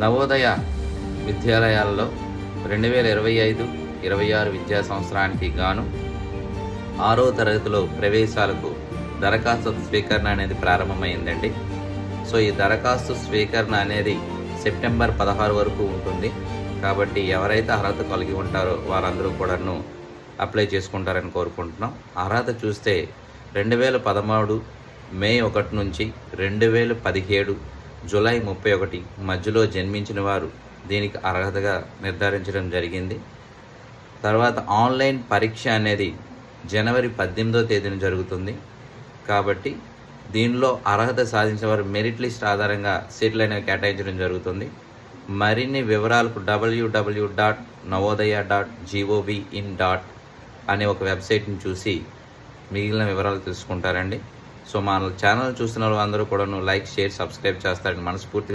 నవోదయ విద్యాలయాల్లో రెండు వేల ఇరవై ఐదు ఇరవై ఆరు విద్యా సంవత్సరానికి గాను ఆరో తరగతిలో ప్రవేశాలకు దరఖాస్తు స్వీకరణ అనేది ప్రారంభమైందండి. సో ఈ దరఖాస్తు స్వీకరణ అనేది సెప్టెంబర్ పదహారు వరకు ఉంటుంది. కాబట్టి ఎవరైతే అర్హత కలిగి ఉంటారో వారందరూ కూడాను అప్లై చేసుకుంటారని కోరుకుంటున్నాం. అర్హత చూస్తే రెండు వేల పదమూడు మే ఒకటి నుంచి రెండు వేల పదిహేడు జూలై ముప్పై ఒకటి మధ్యలో జన్మించిన వారు దీనికి అర్హతగా నిర్ధారించడం జరిగింది. తర్వాత ఆన్లైన్ పరీక్ష అనేది జనవరి పద్దెనిమిదో తేదీన జరుగుతుంది. కాబట్టి దీనిలో అర్హత సాధించిన వారు మెరిట్ లిస్ట్ ఆధారంగా సీట్లు అనేవి కేటాయించడం జరుగుతుంది. మరిన్ని వివరాలకు WWW dot Navodaya dot GOV in dot అనే ఒక వెబ్సైట్ని చూసి మిగిలిన వివరాలు తెలుసుకుంటారండి. సో మన ఛానల్ చూస్తున్న వాళ్ళందరూ కూడా లైక్ షేర్ సబ్స్క్రైబ్ చేస్తారని మనస్ఫూర్తిగా